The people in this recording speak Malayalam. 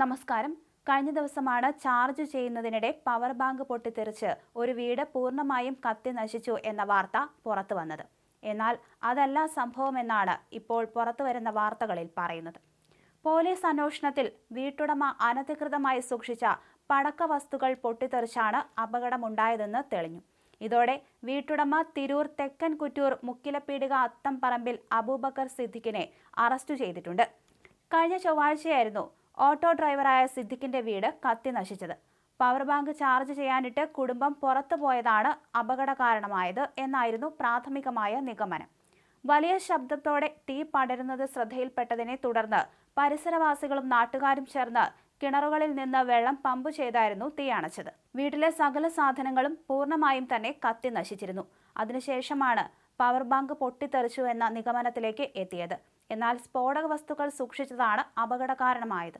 നമസ്കാരം. കഴിഞ്ഞ ദിവസമാണ് ചാർജ് ചെയ്യുന്നതിനിടെ പവർ ബാങ്ക് പൊട്ടിത്തെറിച്ച് ഒരു വീട് പൂർണമായും കത്തി നശിച്ചു എന്ന വാർത്ത പുറത്തു വന്നത്. എന്നാൽ അതല്ല സംഭവമെന്നാണ് ഇപ്പോൾ പുറത്തു വരുന്ന വാർത്തകളിൽ പറയുന്നത്. പോലീസ് അന്വേഷണത്തിൽ വീട്ടുടമ അനധികൃതമായി സൂക്ഷിച്ച പടക്ക വസ്തുക്കൾ പൊട്ടിത്തെറിച്ചാണ് അപകടമുണ്ടായതെന്ന് തെളിഞ്ഞു. ഇതോടെ വീട്ടുടമ തിരൂർ തെക്കൻ കുറ്റൂർ മുക്കിലപ്പീടിക അത്തംപറമ്പിൽ അബൂബക്കർ സിദ്ദിഖിനെ അറസ്റ്റ് ചെയ്തിട്ടുണ്ട്. കഴിഞ്ഞ ചൊവ്വാഴ്ചയായിരുന്നു ഓട്ടോ ഡ്രൈവറായ സിദ്ദിഖിന്റെ വീട് കത്തി നശിച്ചത്. പവർ ബാങ്ക് ചാർജ് ചെയ്യാനിട്ട് കുടുംബം പുറത്തു പോയതാണ് അപകട കാരണമായത് എന്നായിരുന്നു പ്രാഥമികമായ നിഗമനം. വലിയ ശബ്ദത്തോടെ തീ പടരുന്നത് ശ്രദ്ധയിൽപ്പെട്ടതിനെ തുടർന്ന് പരിസരവാസികളും നാട്ടുകാരും ചേർന്ന് കിണറുകളിൽ നിന്ന് വെള്ളം പമ്പ് ചെയ്തായിരുന്നു തീ അണച്ചത്. വീട്ടിലെ സകല സാധനങ്ങളും പൂർണമായും തന്നെ കത്തി നശിച്ചിരുന്നു. അതിനുശേഷമാണ് പവർ ബാങ്ക് പൊട്ടിത്തെറിച്ചു എന്ന നിഗമനത്തിലേക്ക് എത്തിയത്. എന്നാൽ സ്ഫോടക വസ്തുക്കൾ സൂക്ഷിച്ചതാണ് അപകട കാരണമായത്